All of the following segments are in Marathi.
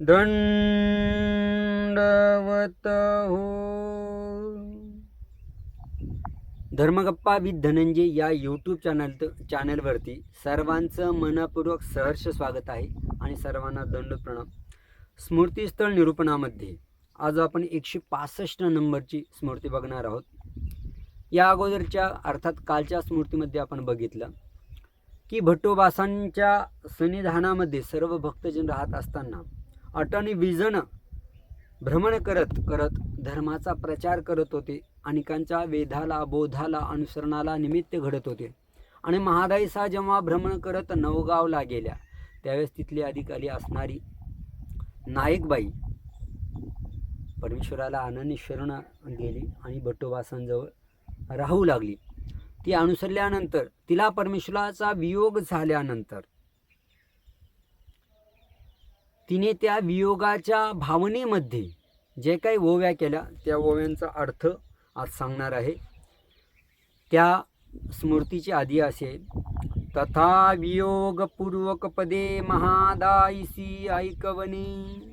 दंडवत हो धर्मगप्पा विथ धनंजय या यूट्यूब चॅनल चॅनलवरती सर्वांचं मनपूर्वक सहर्ष स्वागत आहे आणि सर्वांना दंड प्रणाम. स्मृतीस्थळ निरूपणामध्ये आज आपण एकशे पासष्ट नंबरची स्मृती बघणार आहोत. या अगोदरच्या अर्थात कालच्या स्मृतीमध्ये आपण बघितलं की भट्टोबासांच्या सन्निधानामध्ये सर्व भक्तजन राहत असताना अटनी विजन भ्रमण करत करत धर्माचा प्रचार करत होते अनेकांच्या वेधाला बोधाला अनुसरणाला निमित्त घडत होते. आणि महादाईसा जेव्हा भ्रमण करत नवगावला गेल्या त्यावेळेस तिथली अधिकारी असणारी नायकबाई परमेश्वराला आनंद शरण गेली आणि बटोबासांजवळ राहू लागली. ती अनुसरल्यानंतर तिला परमेश्वराचा वियोग झाल्यानंतर तिने त्या वियोगाच्या भावनेमध्ये जे काही ओव्या केल्या त्या ओव्यांचा अर्थ आज सांगणार आहे. त्या स्मृतीची आधी असेल तथा वियोगपूर्वक पदे महादायसी ऐकवणे.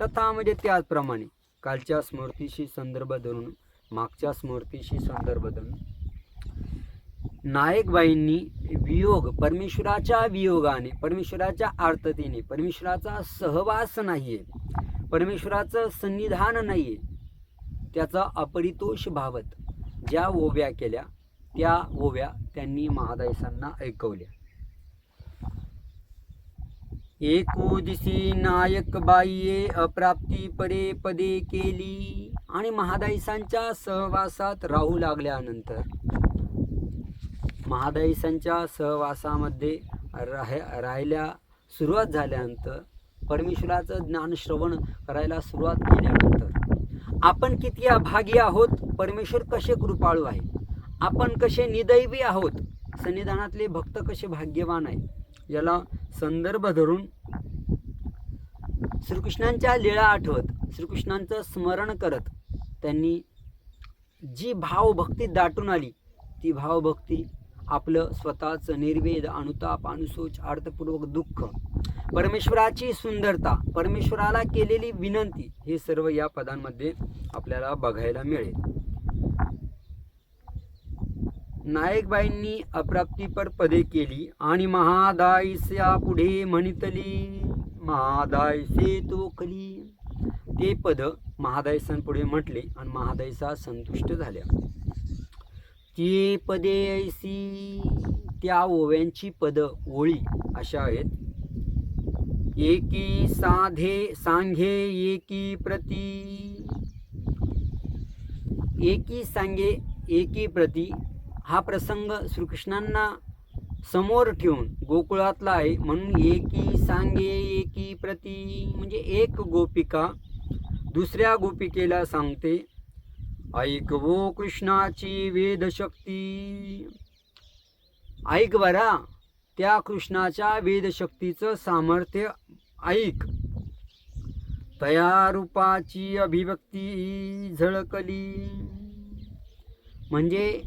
तथा म्हणजे त्याचप्रमाणे कालच्या स्मृतीशी संदर्भ धरून मागच्या स्मृतीशी संदर्भ धरून. नायकबाईंनी वियोग परमेश्वराच्या वियोगाने परमेश्वराच्या आर्ततेने परमेश्वराचा सहवास नाही आहे परमेश्वराचं सन्निधान नाही आहे त्याचा अपरितोष भावत ज्या ओव्या केल्या त्या ओव्या त्यांनी महादायसांना ऐकवल्या. एकोदिसी नायकबाईये अप्राप्ती परे पदे केली आणि महादायसांच्या सहवासात राहू लागल्यानंतर महादाईसांच्या सहवासामध्ये राह राहिल्या सुरुवात झाल्यानंतर परमेश्वराचं ज्ञानश्रवण करायला सुरुवात केल्यानंतर आपण किती अभागी आहोत परमेश्वर कसे कृपाळू आहे? आपण कसे निदैवी आहोत? सन्निधानातले भक्त कसे भाग्यवान आहे याला संदर्भ धरून श्रीकृष्णांच्या लीळा आठवत श्रीकृष्णांचं स्मरण करत त्यांनी जी भावभक्ती दाटून आली ती भावभक्ती आपलं स्वतःचं निर्वेद अनुताप अनुसोच अर्थपूर्वक दुःख. परमेश्वराची सुंदरता परमेश्वराला केलेली विनंती हे सर्व या पदांमध्ये आपल्याला बघायला मिळेल. नायकबाईंनी अप्राप्तीपर पदे केली आणि महादायस्या पुढे म्हणितली महादायसे तोखली ते पद महादायसांपुढे म्हटले आणि महादायसा संतुष्ट झाल्या. ती पदे ऐसी त्या ओव्यांची पद ओळी अशा आहेत. एकी साधे सांघे एकी प्रती. एकी सांगे एकी प्रती हा प्रसंग श्रीकृष्णांना समोर ठेवून गोकुळातला आहे. म्हणून एकी सांगे एकी प्रती म्हणजे एक गोपिका दुसऱ्या गोपिकेला सांगते. ऐकवो कृष्णाची वेदशक्ती. ऐक बरा त्या कृष्णाच्या वेदशक्तीचं सामर्थ्य ऐक. तया रूपाची अभिव्यक्ती झळकली. म्हणजे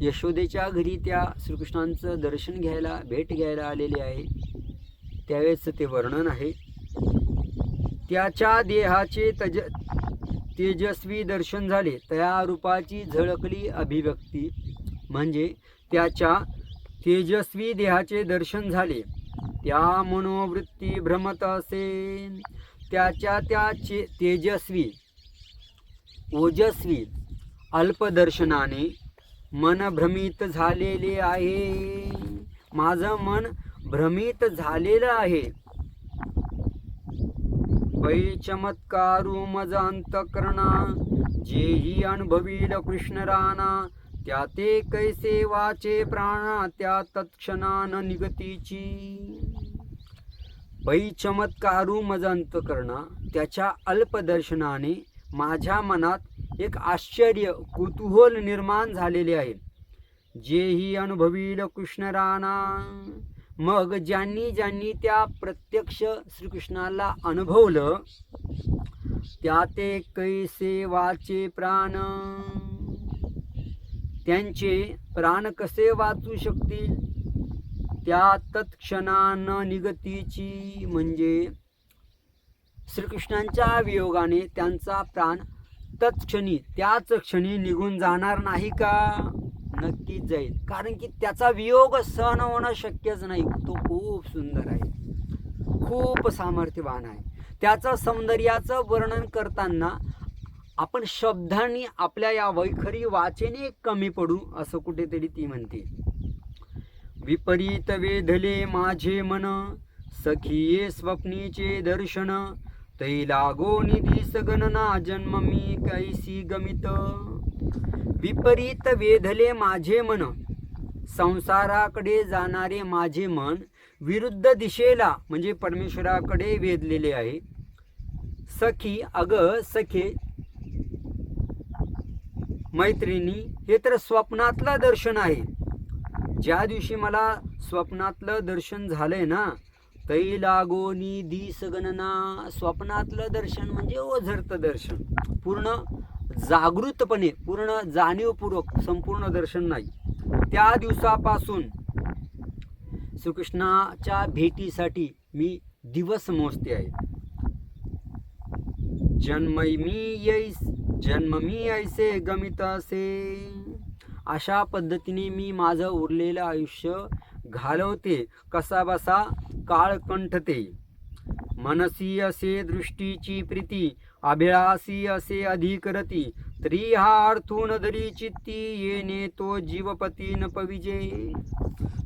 यशोदेच्या घरी त्या श्रीकृष्णांचं दर्शन घ्यायला भेट घ्यायला आलेले आहे. त्यावेळेचं ते वर्णन आहे. त्याच्या देहाचे तज तेजस्वी दर्शन झाले. त्या रूपाची झळकली अभिव्यक्ती म्हणजे त्याच्या तेजस्वी देहाचे दर्शन झाले. त्या मनोवृत्ती भ्रमत असे त्याच्या त्याचे तेजस्वी ओजस्वी अल्पदर्शनाने मन भ्रमित झालेले आहे. माझं मन भ्रमित झालेलं आहे. पै चमत्कारू मज अंतकरणा जेही अनुभवील कृष्ण राणा त्या ते कैसे वाचे प्राणा त्या तत्क्षणान निगतीची. पै चमत्कारू मज अंतकरणा त्याच्या अल्पदर्शनाने माझ्या मनात एक आश्चर्य कुतूहल निर्माण झालेले आहे. जेही अनुभवील कृष्ण राणा मग ज्यांनी ज्यांनी त्या प्रत्यक्ष श्रीकृष्णाला अनुभवलं त्या ते कैसे वाचे प्राण. त्यांचे प्राण कसे वाचू शकतील? त्या तत्क्षणान निगतीची म्हणजे श्रीकृष्णांच्या वियोगाने त्यांचा प्राण तत्क्षणी त्याच क्षणी निघून जाणार नाही का? नक्कीच जाईल. कारण की त्याचा वियोग सहन होणं शक्यच नाही. तो खूप सुंदर आहे. खूप सामर्थ्यवान आहे. त्याचं सौंदर्याचं वर्णन करताना आपण शब्दांनी आपल्या या वैखरी वाचेने कमी पडू असं कुठेतरी ती म्हणते. विपरीत वेधले माझे मन सखिये स्वप्नीचे दर्शन तै लागो निधी सगणना जन्म मी कैसी गमित. विपरीत वेधले माझे मन. संसाराकडे जाणारे माझे मन विरुद्ध दिशेला म्हणजे परमेश्वराकडे वेधलेले आहे. सखी अग सखे मैत्रिणी हे तर स्वप्नातलं दर्शन आहे. ज्या दिवशी मला स्वप्नातलं दर्शन झालंय ना तै लागोनी दिस गणना स्वप्नातलं दर्शन म्हणजे ओझरतं दर्शन. पूर्ण जागृतपणे पूर्ण जाणीवपूर्वक संपूर्ण दर्शन नाही. त्या दिवसापासून श्रीकृष्णाच्या भेटीसाठी मी दिवस मोजते आहे. जन्मय मी येईस जन्म मी ऐसे गमित असे. अशा पद्धतीने मी माझं उरलेलं आयुष्य घालवते कसाबसा काळ कंठते मनसी असे दृष्टीची प्रीती अभिलाषी असे अधिकरती तरी हा अर्थून दरी चित्ती येणे तो जीवपती न पविजे.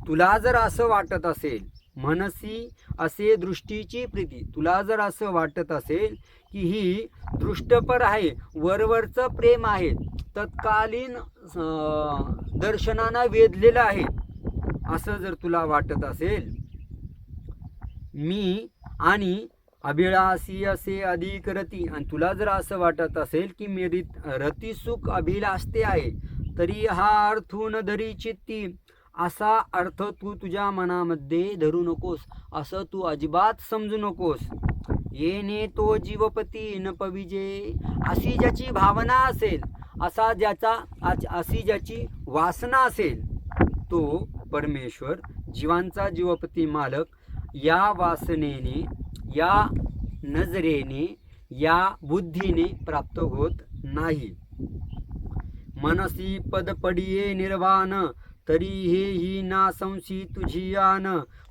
तुला जर असं वाटत असेल मनसी असे दृष्टीची प्रीती. तुला जर असं वाटत असेल की ही दृष्टपर आहे वरवरचं प्रेम आहे तत्कालीन दर्शनानं वेधलेलं आहे असं जर तुला वाटत असेल मी आणि अभिलाषी असे अधिक रती आणि तुला जर असं वाटत असेल की मी रित रतीसुख अभिलाषते आहे तरी हा अर्थून धरी चित्ती. असा अर्थ तू तुझ्या मनामध्ये धरू नकोस. असं तू अजिबात समजू नकोस. येणे तो जीवपती न पविजे अशी ज्याची भावना असेल असा ज्याचा अशी ज्याची वासना असेल तो परमेश्वर जीवांचा जीवपती मालक या वासनेने या नजरेने या बुद्धीने प्राप्त होत नाही. मनसी पद पडिये निर्वाण तरी हे ही ना संशी तुझी आन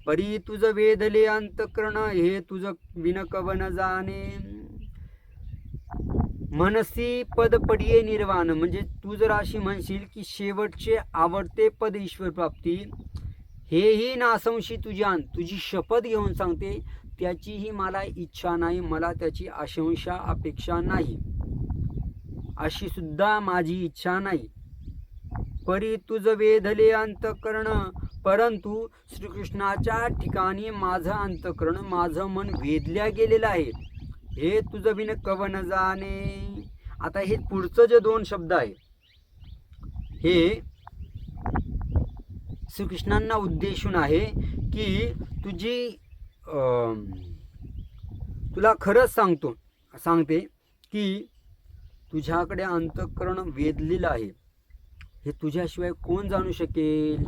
परी तुझ वेदले अंतकरण हे तुझ विनकवन जाणे. मनसी पद पडिये निर्वाण म्हणजे तू जर अशी म्हणशील की शेवटचे आवडते पद ईश्वर प्राप्ती हेही नासंशी तुझी आण तुझी शपथ घेऊन सांगते त्याचीही मला इच्छा नाही मला त्याची आशंसा अपेक्षा नाही. अशी सुद्धा माझी इच्छा नाही. परी तुझ वेधले अंतकरण परंतु श्रीकृष्णाच्या ठिकाणी माझं अंतकरण माझं मन वेधल्या गेलेलं आहे. हे तुझं बिन कवन जाणे. आता हे पुढचं जे दोन शब्द आहे हे श्रीकृष्णांना उद्देशून आहे की तुझी तुला खरंच सांगतो सांगते की तुझ्याकडे अंतःकरण वेधलेलं आहे. हे तुझ्याशिवाय कोण जाणू शकेल?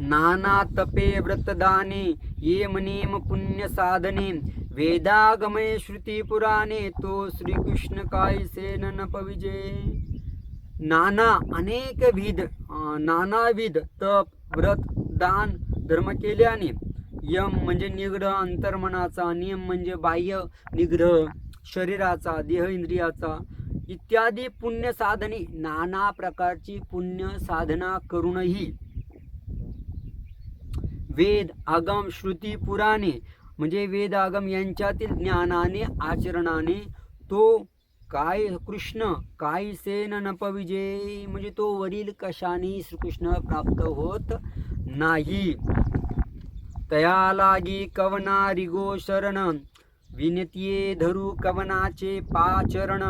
नाना तपे व्रतदाने येम नेम पुण्य साधने वेदागमय श्रुती पुराणे तो श्रीकृष्ण कायसे न पविजे. नाना अनेक विध नानाविध तप व्रत दान धर्म केल्याने यम म्हणजे निग्रह अंतर्मनाचा नियम म्हणजे बाह्य निग्रह शरीराचा देह इंद्रियाचा इत्यादी पुण्य साधने. नाना प्रकारची पुण्य साधना करूनही वेद आगम श्रुती पुराणे म्हणजे वेद आगम यांच्यातील ज्ञानाने आचरणाने तो काय कृष्ण काय सेन नपविजय म्हणजे तो वरील कशाने श्रीकृष्ण प्राप्त होत नाही. तया लागी कवना रिगो शरण विनतिये धरू कवनाचे पाचरण.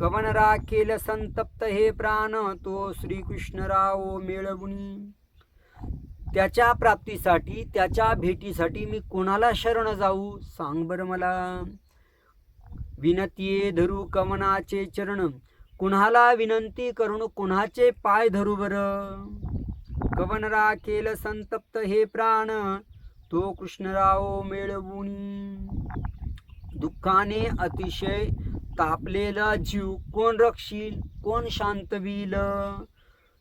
कवन राखेल संतप्त हे प्राण तो श्रीकृष्ण राव त्याच्या प्राप्तीसाठी त्याच्या भेटीसाठी मी कोणाला शरण जाऊ? सांग बरं मला. विनतिये धरू कवनाचे चरण कुणाला विनंती करून कुणाचे पाय धरू बरं? कवन राखेल संतप्त हे प्राण तो कृष्णराव मिळवून दुःखाने अतिशय तापलेला जीव कोण रक्षील कोण शांतवील?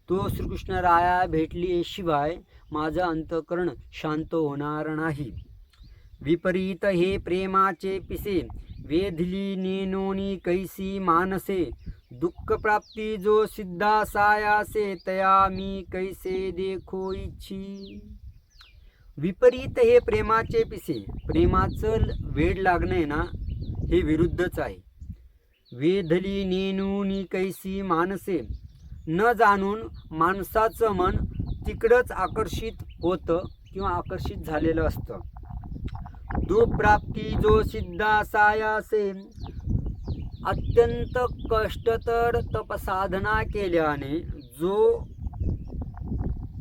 तो श्रीकृष्ण राया भेटली शिवाय माझं अंतकरण शांत होणार नाही. विपरीत हे प्रेमाचे पिसे वेधली नेनोनी कैसी मानसे दुःख प्राप्ती जो सिद्धा सायासे तया मी कैसे देखो इच्छी? विपरीत हे प्रेमाचे पिसे. प्रेमाचं वेड लागणे ना हे विरुद्धच आहे. वेधली नेनुनी कैसी मानसे. न जाणून माणसाचं मन तिकडंच आकर्षित होतं किंवा आकर्षित झालेलं असतं. दुःप्राप्ती जो सिद्धा सायासे अत्यंत कष्टतर तपसाधना केल्याने जो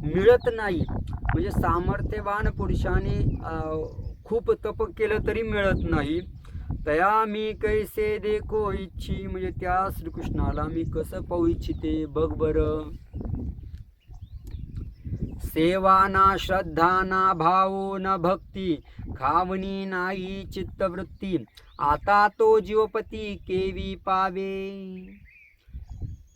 मिळत नाही म्हणजे सामर्थ्यवान पुरुषाने खूप तप केलं तरी मिळत नाही. तया मी कैसे देखो इच्छी म्हणजे त्या श्रीकृष्णाला मी कसं पाहू इच्छिते? बघ बरं. सेवा ना श्रद्धा ना भावो न भक्ती खावणी नाही चित्तवृत्ती आता तो जीवपती केवी पावे।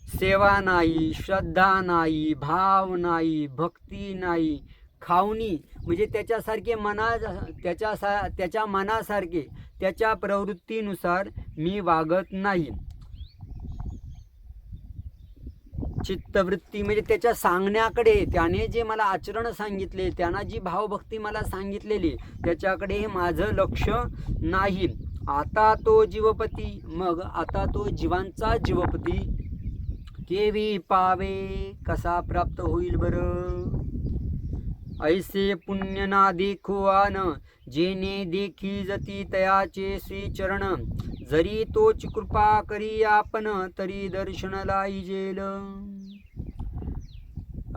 सेवा नाही श्रद्धा नाही भाव नाही भक्ती नाही खावणी म्हणजे त्याच्यासारखे मना त्याच्या सा त्याच्या मनासारखे त्याच्या प्रवृत्तीनुसार मी वागत नाही. चित्तवृत्ती म्हणजे त्याच्या सांगण्याकडे त्याने जे मला आचरण सांगितले त्यांना जी भावभक्ती मला सांगितलेली त्याच्याकडे माझं लक्ष नाही. आता तो जीवपती मग आता तो जीवांचा जीवपती. केवी पावे कसा प्राप्त होईल बरं? ऐसे पुण्य ना देखो आन जेने देखी जती तयाचे श्रीचरण. जरी तोच कृपा करी आपण तरी दर्शन लाईजेल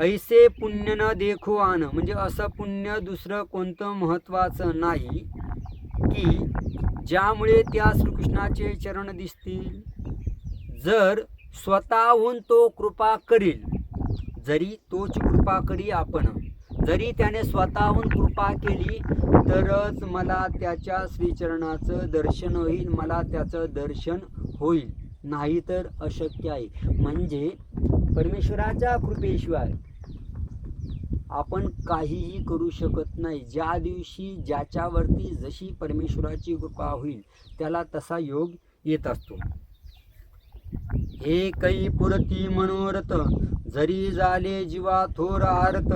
ऐसे पुण्य न देखो आन. म्हणजे असं पुण्य दुसरं कोणतं महत्वाचं नाही की ज्यामुळे त्या श्रीकृष्णाचे चरण दिसतील. जर स्वतःहून तो कृपा करील जरी तोच कृपा करी आपण जरी त्याने स्वतःहून कृपा केली तरच मला त्याच्या श्रीचरणाचं दर्शन होईल मला त्याचं दर्शन होईल. नाही तर अशक्य आहे. म्हणजे परमेश्वराच्या कृपेशिवाय आपण काहीही करू शकत नाही. ज्या दिवशी ज्याच्यावरती जशी परमेश्वराची कृपा होईल त्याला तसा योग येत असतो. हे कै पुरती मनोरथ जरी झाले जीवा थोर आरत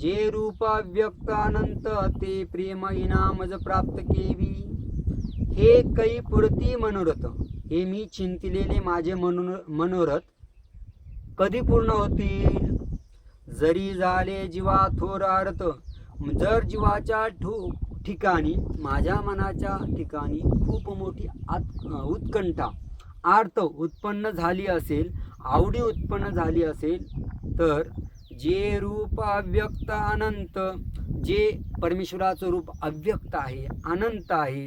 जे रूप व्यक्त अनंत ते प्रेम इनामज प्राप्त केवी. हे कै पुरती मनोरथ हे मी चिंतिलेले माझे मनो मनोरथ कधी पूर्ण होतील? जरी झाले जीवा थोर अर्थ जर जीवाच्या ठिकाणी माझ्या मनाच्या ठिकाणी खूप मोठी आत उत्कंठा आर्त उत्पन्न झाली असेल आवडी उत्पन्न झाली असेल तर जे रूप अव्यक्त अनंत जे परमेश्वराचं रूप अव्यक्त आहे अनंत आहे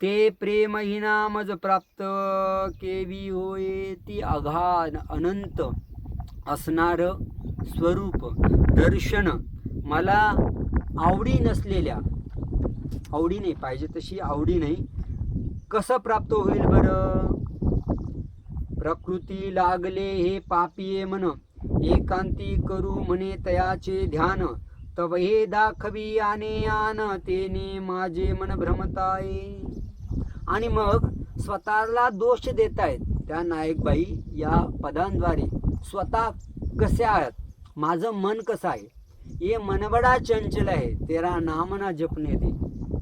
ते प्रेमहीनामज प्राप्त केवी होय ती अघान अनंत असणार स्वरूप दर्शन मला आवडी नसलेल्या आवडी नाही पाहिजे तशी आवडी नाही कसं प्राप्त होईल बरं? प्रकृती लागले हे पापिये म्हण. एकांती करू म्हणे तयाचे ध्यान. तव हे दाखवी आने आन तेने माझे मन भ्रमताय. आणि मग स्वतःला दोष देत आहेत त्या नायकबाई या पदांद्वारे स्वतः कसे आहेत माझं मन कसं आहे? हे मनबडा चंचल आहे. तेरा नामना जपणे दे.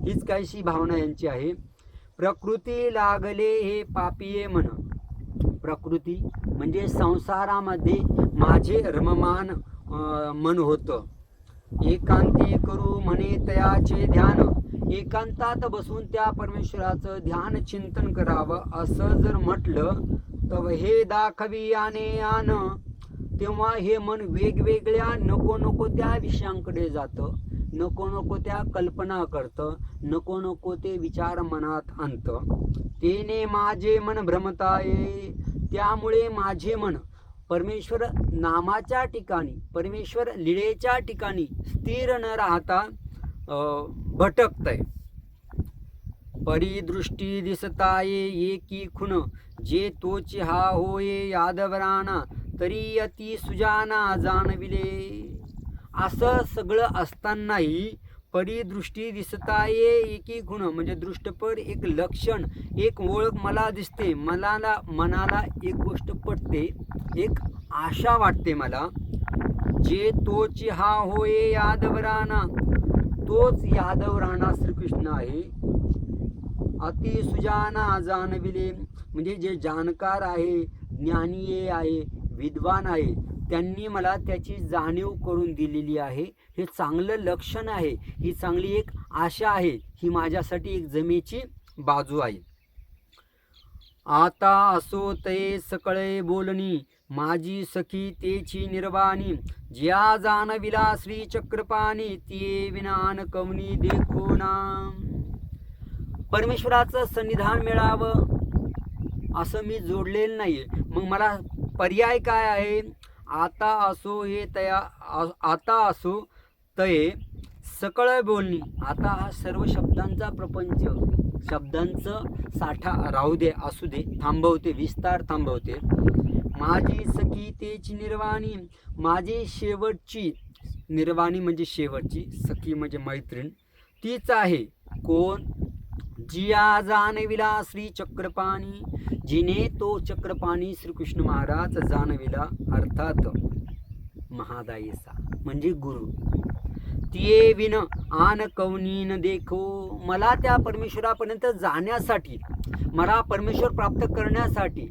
हीच काहीशी भावना यांची आहे. प्रकृती लागले हे पापिये म्हण प्रकृती म्हणजे संसारामध्ये माझे रममान अं, मन होतं. एकांती करू म्हणे तयाचे ध्यान. एकांतात बसून त्या परमेश्वराचं ध्यान चिंतन करावं. असं जर म्हटलं तर हे दाखवी आने आन तेव्हा हे मन वेगवेगळ्या नको नको त्या विषयांकडे जातं. नको नको त्या कल्पना करतं. नको नको ते विचार मनात आणतं. तेने माझे मन भ्रमताये. त्यामुळे माझे मन परमेश्वर नामाच्या ठिकाणी परमेश्वर लिळेच्या ठिकाणी स्थिर न राहता भटकत आहे परिदृष्टी दिसताये एकी खुन जे तोची हा होये यादवराणा तरी अति सुजाना जाणविले. असं सगळं असतानाही परिदृष्टी दिसताये एकी गुण म्हणजे दृष्टपर एक लक्षण एक ओळख मला दिसते. मनाला मनाला एक गोष्ट पटते एक आशा वाटते मला. जे तोची हा होये यादव राणा तोच यादव राणा श्रीकृष्ण आहे. अति सुजाना जाणविले म्हणजे जे जाणकार आहे ज्ञानीय आहे विद्वान आहे त्यांनी मला त्याची जाणीव करून दिलेली आहे. हे चांगलं लक्षण आहे. ही चांगली एक आशा आहे. ही माझ्यासाठी एक जमेची बाजू आहे. आता असो ते सकळे बोलणी. माझी सखी तेची निर्वाणी. ज्या जाणविला श्री चक्रपाणी ते विनान कवनी देखो ना परमेश्वराचं सन्निधान मिळावं असं मी जोडलेलं नाही मग मला पर्याय काय आहे? आता असो हे तया आता असो तये सकळ बोलणी. आता हा सर्व शब्दांचा प्रपंच शब्दांचं साठा राहू दे असू दे थांबवते विस्तार थांबवते. माझी सखी तेची निर्वाणी माझी शेवटची निर्वाणी म्हणजे शेवटची सखी म्हणजे मैत्रीण तीच आहे. कोण? जिया जानविला श्री चक्रपाणी जिने तो चक्रपाणी श्रीकृष्ण महाराज जानविला अर्थात महादायीचा म्हणजे गुरु. तिये विन आन कवनीन देखो मला त्या परमेश्वरापर्यंत जाण्यासाठी मला परमेश्वर प्राप्त करण्यासाठी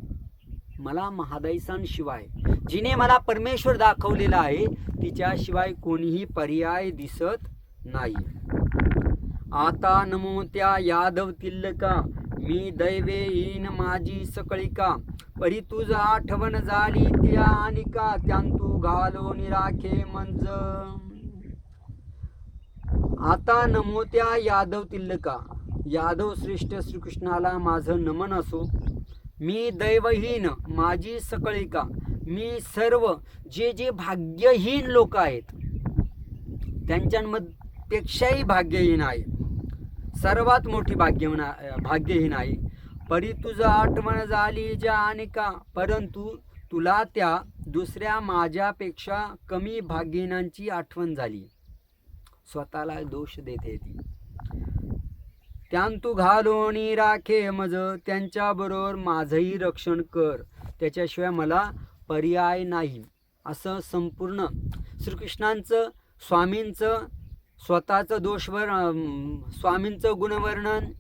मला महादाईसांशिवाय जिने मला परमेश्वर दाखवलेला आहे तिच्याशिवाय कोणीही पर्याय दिसत नाही. आता नमो त्या यादव तिल्लका मी दैवे येईन माझी सकळिका. परी तुझ आठवण झाली त्या अनिका त्यांतू घालो निराखे मंज. आता नमो त्या यादव तिल्लका यादव श्रेष्ठ श्रीकृष्णाला माझं नमन असो. मी दैवहीन माझी सकळिका. मी सर्व जे जे भाग्यहीन लोक आहेत त्यांच्यापेक्षाही भाग्यहीन आहेत. सर्वात मोठी भाग्यहीन भाग्यहीन नाही. परी तुझं आठवण झाली ज्या अनेका परंतु तुला त्या दुसऱ्या माझ्यापेक्षा कमी भाग्यनांची आठवण झाली. स्वतःला दोष देते ती. त्यांतू घालोणी राखे मज त्यांच्याबरोबर माझंही रक्षण कर. त्याच्याशिवाय मला पर्याय नाही. असं संपूर्ण श्रीकृष्णांचं स्वामींचं स्वतःचं दोषवर स्वामींचं गुणवर्णन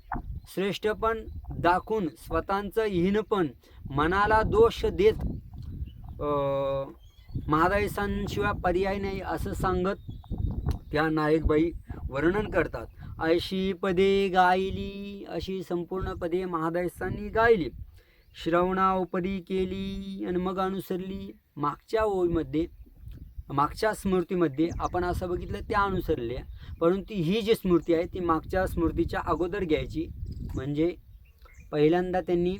श्रेष्ठपण दाखवून स्वतःचं हीनपण मनाला दोष देत महादायसांशिवाय पर्याय नाही असं सांगत त्या नायकबाई वर्णन करतात. अशी पदे गायली अशी संपूर्ण पदे महादायसांनी गायली. श्रवणावपदी केली आणि मग अनुसरली मागच्या ओळीमध्ये मागच्या स्मृतीमध्ये आपण असं बघितलं त्या अनुसरल्या परंतु ही जी स्मृती आहे ती मागच्या स्मृतीच्या अगोदर घ्यायची. म्हणजे पहिल्यांदा त्यांनी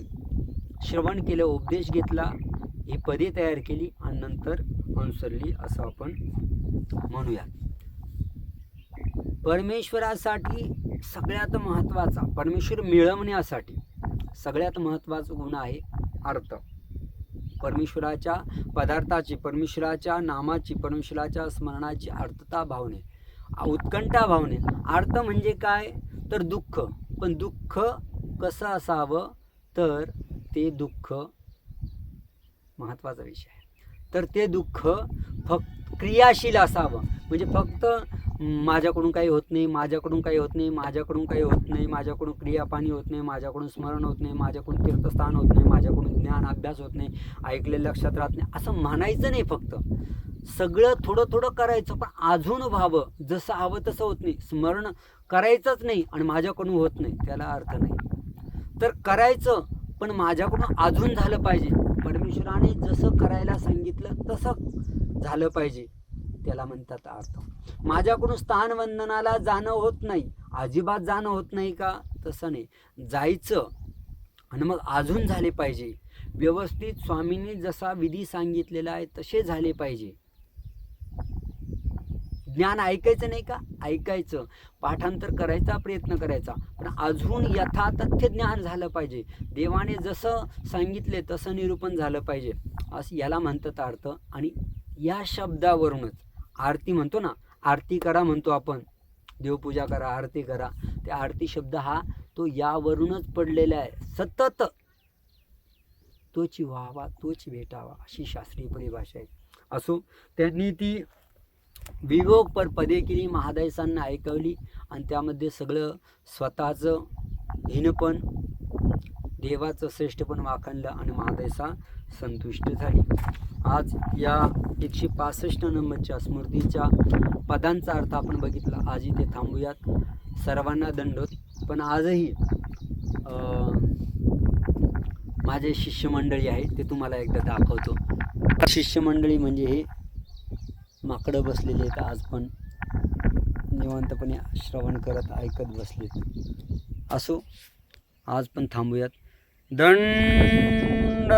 श्रवण केलं उपदेश घेतला ही पदे तयार केली आणि नंतर अनुसरली असं आपण म्हणूया. परमेश्वरासाठी सगळ्यात महत्त्वाचा परमेश्वर मिळवण्यासाठी सगळ्यात महत्त्वाचा गुण आहे अर्थ. परमेश्वराच्या पदार्थाची परमेश्वराच्या नामाची परमेश्वराच्या स्मरणाची अर्थता भावने उत्कंठा भावने अर्थ म्हणजे काय? तर दुःख. पण दुःख कसं असावं? तर ते दुःख महत्त्वाचा विषय आहे. तर ते दुःख फक्त क्रियाशील असावं. म्हणजे फक्त माझ्याकडून काही होत नाही माझ्याकडून काही होत नाही माझ्याकडून काही होत नाही माझ्याकडून क्रियापाणी होत नाही माझ्याकडून स्मरण होत नाही माझ्याकडून तीर्थस्थान होत नाही माझ्याकडून ज्ञान अभ्यास होत नाही ऐकले लक्षात राहत नाही. असं म्हणायचं नाही फक्त. सगळं थोडं थोडं करायचं पण अजून व्हावं. जसं हवं तसं होत नाही. स्मरण करायचंच नाही आणि माझ्याकडून होत नाही. त्याला अर्थ नाही. तर करायचं पण माझ्याकडून अजून झालं पाहिजे. परमेश्वराने जसं करायला सांगितलं तसं झालं पाहिजे. त्याला म्हणतात अर्थ माझ्याकडून स्थानवंदनाला जाणं होत नाही. अजिबात जाणं होत नाही का? तसं नाही. जायचं आणि मग अजून झाले पाहिजे. व्यवस्थित स्वामींनी जसा विधी सांगितलेला आहे तसे झाले पाहिजे. ज्ञान ऐकायचं नाही का? ऐकायचं. पाठांतर करायचा प्रयत्न करायचा. पण अजून यथातथ्य ज्ञान झालं पाहिजे. देवाने जसं सांगितले तसं निरूपण झालं पाहिजे. असं याला म्हणतात अर्थ आणि या शब्दावरूनच आरती म्हणतो ना आरती करा म्हणतो आपण. देवपूजा करा आरती करा. ते आरती शब्द हा तो यावरूनच पडलेला आहे. सतत. तोच व्हावा तोच भेटावा अशी शास्त्रीय परिभाषा आहे. असो त्यांनी ती विभोग पर पदे केली महादायसांना ऐकवली आणि त्यामध्ये सगळं स्वतःचं हिनपण देवाचं श्रेष्ठपण वाखणलं आणि महादायसा संतुष्ट झाली. आज या एकशे पासष्ट नंबरच्या स्मृतीच्या पदांचा अर्थ आपण बघितला. आज इथे थांबूयात. सर्वांना दंडोत. पण आजही माझे शिष्यमंडळी आहे ते तुम्हाला एकदा दाखवतो. शिष्यमंडळी म्हणजे हे माकडं बसलेले आहेत. आज पण निवांतपणे श्रवण करत ऐकत बसलेत. असो आज पण थांबूयात. दंडवत